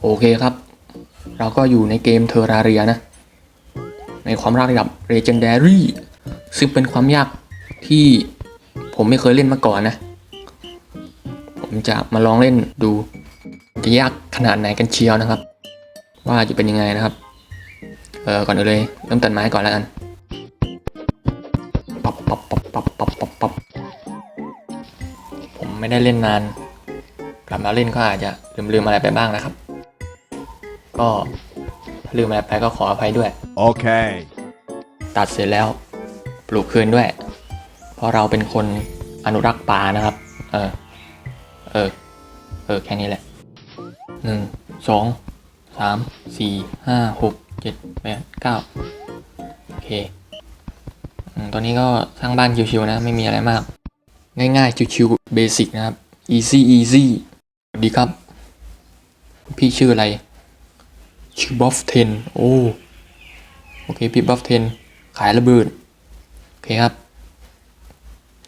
โอเคครับ เราก็อยู่ในเกมเทอร์ราเรียนะ ในความยากระดับ Legendary ซึ่งเป็นความยากที่ผมไม่เคยเล่นมาก่อนนะ ผมจะมาลองเล่นดู จะยากขนาดไหนกันเชียวนะครับ ว่าจะเป็นยังไงนะครับ เออก่อนอื่นเลยเริ่มตัดไม้ก่อนแล้วกันปับปับปับปับปับปับปับผมไม่ได้เล่นนาน กลับมาเล่นก็อาจจะลืมๆอะไรไปบ้างนะครับ ก็ถ้าลืมอะไรไปก็ขออภัยด้วย Okay. ตัดเสร็จแล้ว ปลูกคืนด้วย เพราะเราเป็นคนอนุรักษ์ป่านะครับ เออ เออ เออ แค่นี้แหละหนึ่งสองสามสี่ห้าหกเจ็ดแปดเก้าโอเคอืมตอนนี้ก็สร้างบ้านชิวๆนะ ไม่มีอะไรมาก ง่ายๆชิวๆเบสิกนะครับ easy easy สวัสดีครับ พี่ชื่ออะไร ชื่อ Buff 10โอ้โอเค พี่ Buff 10ขายระเบิด โอเคครับ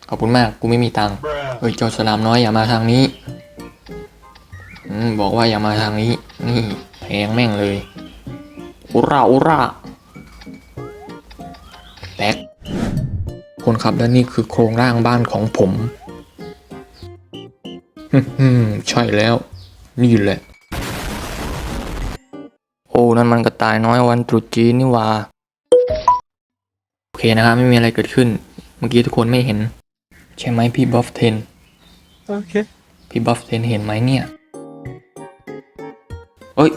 ขอบคุณมาก กูไม่มีตังค์เฮ้ยจ้าสลามน้อยอย่ามาทางนี้อืมบอกว่าอย่ามาทางนี้ นี่แพงแม่งเลยอุราอุราแตกคนครับและนี่คือโครงร่างบ้านของผม ฮึ่มๆใช่แล้ว นี่แหละ โอ้ นั่นมันกระต่ายน้อยวันตรุษจีนนี่หว่า โอเคนะครับไม่มีอะไรเกิดขึ้น เมื่อกี้ทุกคนไม่เห็น ใช่ไหมพี่บัฟเทน Okay. พี่บัฟเทนเห็นไหมเนี่ย เฮ้ย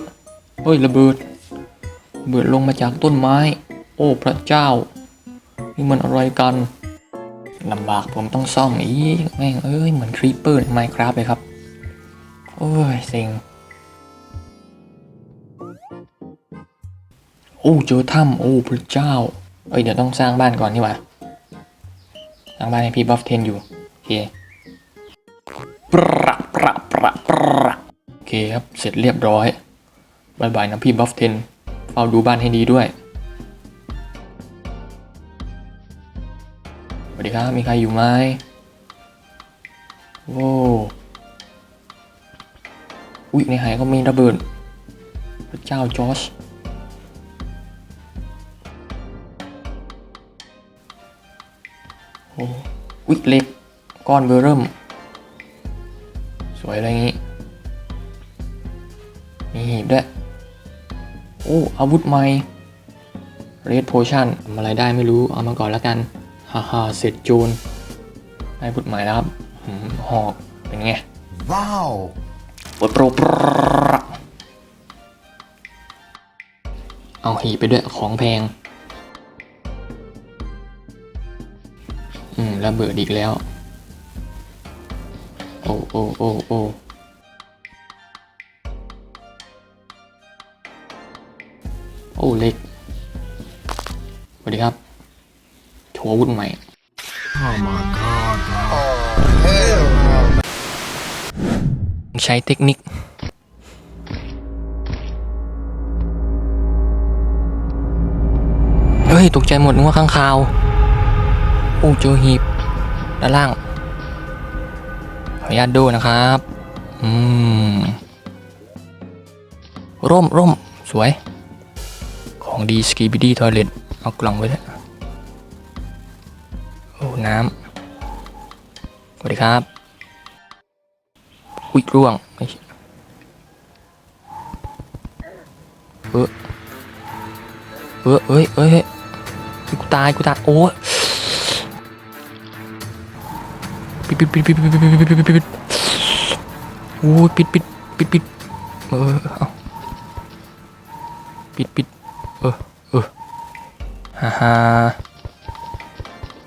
เฮ้ยระเบิดระเบิดลงมาจากต้นไม้ โอ้พระเจ้า นี่มันอะไรกัน ลำบากผมต้องซ่อมอีกแม่งเอ้ยเหมือนครีปเปอร์ในไมครับเลยครับ โอ้ยเซ็งโอ้เจอถ้ำโอ้พระเจ้า เอ้ยเดี๋ยวต้องสร้างบ้านก่อนนี่หว่าสร้างบ้านให้พี่บัฟเทนอยู่โอเคประประประประโอเคครับเสร็จเรียบร้อยบายบายนะพี่บัฟเทนเฝ้าดูบ้านให้ดีด้วย ดีครับ มีใครอยู่ไหมโว้อุ๊ยในหายก็มีระเบิดพระเจ้าจอร์จโอ้อุ๊ยเล็ก ก้อนเบอร์เริ่ม สวยอะไรอย่างงี้ มีหีบด้วย โอ้ อาวุธใหม่เรดโพชั่นทำอะไรได้ไม่รู้ เอามาก่อนแล้วกัน ฮ่าฮ่าเสร็จโจรได้อาวุธใหม่แล้วครับหืมหอกเป็นไง Wow. ปดโปรปรเอาหีบไปด้วยของแพง อืมระเบิดอีกแล้ว โอ้โอ้โอ้โอ้โอ้เล็ก โชว์อาวุธใหม่ Oh my god. ใช้เทคนิค เฮ้ย ตกใจหมดนึกว่าข้างคาวโอ้เจอหีบด้านล่าง ขออนุญาตดูนะครับ อืม ร่มร่มสวย ของดีสกีบิดี้ทอยเลตเอากล่องไว้แล้วยโอ้ น้ำสวัสดีครับ อุ้ยร่วงไม่เออเออเอ้ยเอ้ยเฮ้ยกูตายกูตายโอ้ยปิดปิดปิดปิดปิดปิดปิดปิดปิดปิดปิดโอ้ยปิดปิดปิดปิดเออเอาปิดปิดเออเออฮ่าฮ่า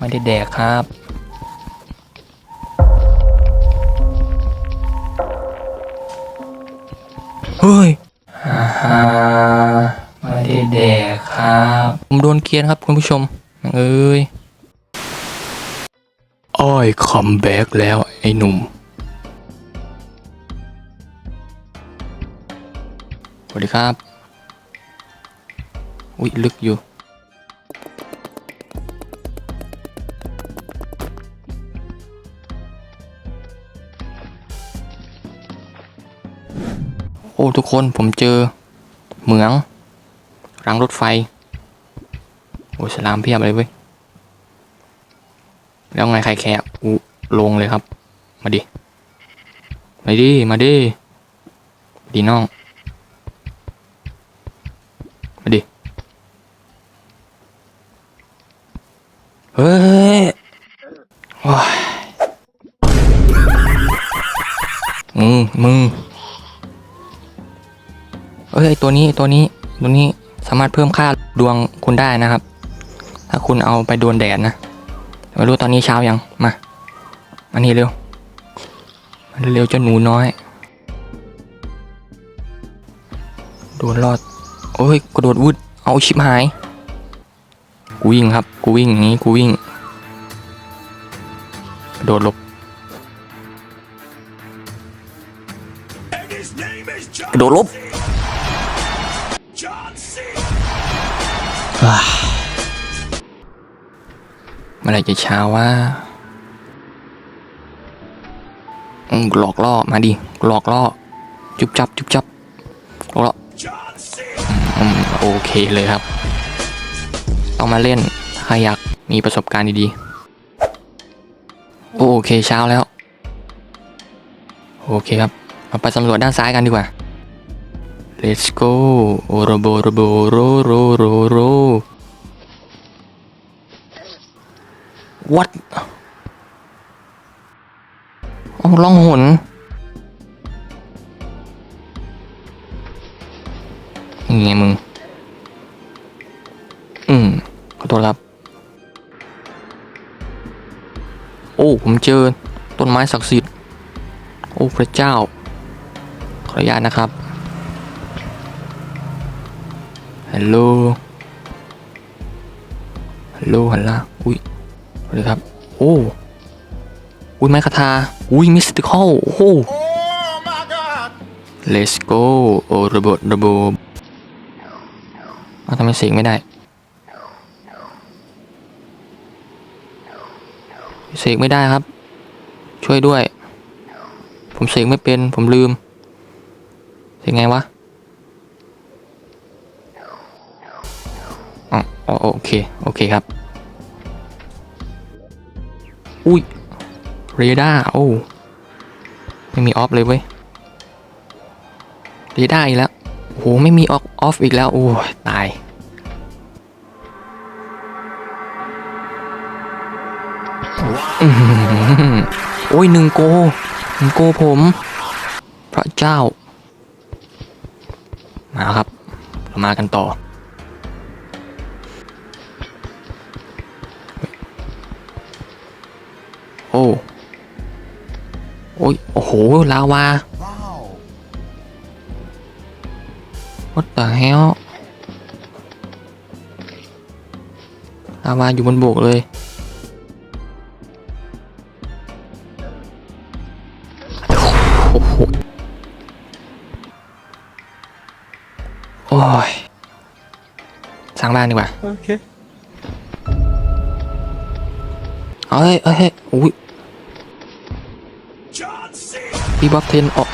ไม่ได้แดกครับ เฮ้ยฮ่าฮ่าไม่ได้แดกครับ ผมโดนเกลียนครับคุณผู้ชมเอ้ยอ้อยคัมแบ็กแล้วไอ้หนุ่ม สวัสดีครับ อุ้ยลึกอยู่ อ้ทุกคนผมเจอเหมืองรางรถไฟ โอ้สลามเพียบเลยเว้ย แล้วไงใครแคร์อูลงเลยครับ มาดิ มาดิ มาดิ ดีน้อง มาดิ เฮ้ยว้ายมึง มึง อ้ยตัวนี้ตัวนี้ตัวนี้สามารถเพิ่มค่าดวงคุณได้นะครับ ถ้าคุณเอาไปโดนแดดนะไม่รู้ตอนนี้เช้ายังมามานี่เร็วมาเร็วเจ้าหนูน้อยโดนรอดโอ้ยกระโดดวุดเอาชิบหาย กูวิ่งครับ กูวิ่งอย่างนี้กูวิ่งกระโดดหลบกระโดดหลบ เมื่อไรจะเช้าวะอืมหลอกล่อ มาดิ หลอกล่อ จุบจับ จุบจับหลอกล่อมโอเคเลยครับ ต้องมาเล่น ถ้าอยากมีประสบการณ์ดีๆ โอเคเช้าแล้ว โอเคครับเราไปสำรวจด้านซ้ายกันดีกว่า let's go โอโรโบโรโบโรโรโรโร what เอาล่องหนยังไงมึง อืมขอโทษครับ โอ้ ผมเจอ ต้นไม้ศักดิ์สิทธิ์ โอ้ พระเจ้า ขออนุญาตนะครับ ฮัลโหล ฮัลโหลฮัลโหลอุ้ยสวัสดีครับ โอ้อุ้ยไม้คาทา อุ้ยมิสติคอลโอ้โห let's go โอ้ระบบระบบเอาทำไมเสียงไม่ได้ เสกไม่ได้ครับ ช่วยด้วย ผมเสกไม่เป็น ผมลืม เสกไงวะ อ๋อโอเค โอเคครับ อุ้ย เรดาร์โอ้ไม่มีออฟเลยเว้ย เรดาร์อีกแล้วโอ้โหไม่มีออฟออฟอีกแล้ว โอ้ตายโอ้ยหนึ่งโกหนึ่งโกผม พระเจ้า มาครับเรามากันต่อ โอ้โอ้ยโอ้โห ลาวา Wow. what the hell ลาวาอยู่บนบกเลย โอ้โห โอ้ยสร้างบ้านดีกว่า Okay. เอ้ยเอ้ยเอ้ยอุ้ย พี่บ๊อบเทนออก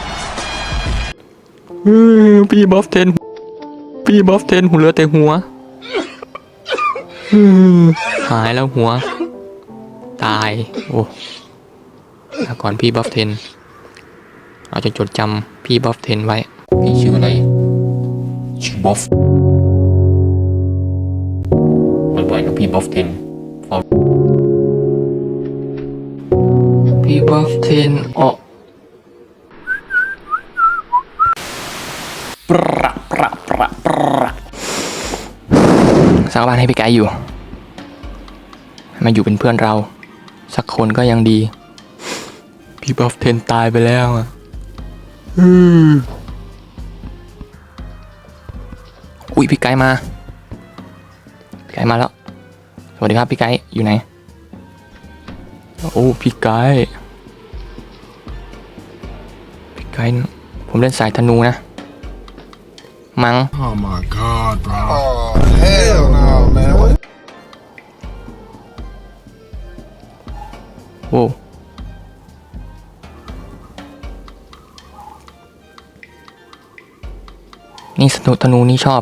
อื้อพี่บ๊อบเทนพี่บ๊อบเทนหัวเหลือแต่หัวอื้อหายแล้วหัว ตาย โอ้ลาก่อนพี่บ๊อบเทนเราจะจดจำพี่บ๊อบเทนไว้ พี่ชื่ออะไร ชื่อบ๊อบบ่อยๆกับพี่บ๊อบเทนพี่บ๊อบเทนออก ประประประประสร้างบ้านให้พี่ไกด์อยู่ มาอยู่เป็นเพื่อนเรา สักคนก็ยังดี พี่บอบเทนตายไปแล้วอะอืมอุ้ยพี่ไกด์มาพี่ไกด์มาแล้ว สวัสดีครับพี่ไกด์อยู่ไหน โอ้พี่ไกด์พี่ไกด์ผมเล่นสายธนูนะ มัง้ง Oh my god, bro. Oh, hell no, man. What โว้นี่สนุธนูนี่ชอบ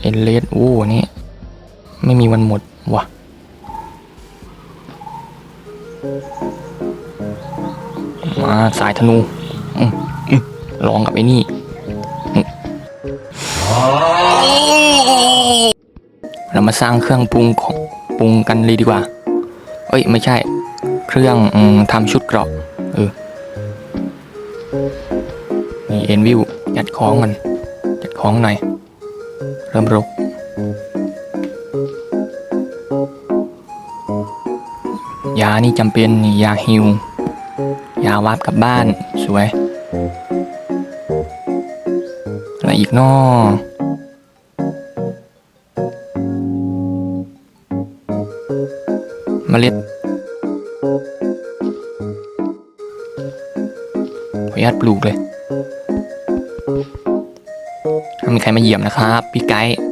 เอ็นเลสโอ้นี่ ไม่มีวันหมดว่ะมาสายธนูอืมอืมลองกับไอ้นี่อืม เรามาสร้างเครื่องปรุงของปรุงกันเลยดีกว่า เอ้ย ไม่ใช่ เครื่องอทำชุดเกราะเออมีเอ็นวิวจัดของมัน จัดของหน่อย เริ่มรกยานี่จำเป็นนี่ยาฮิวยาวาบกลับบ้านสวย อีกนอเมล็ดขออนุญาตปลูกเลยถ้ามีใครมาเหยียบนะครับ พี่ไกด์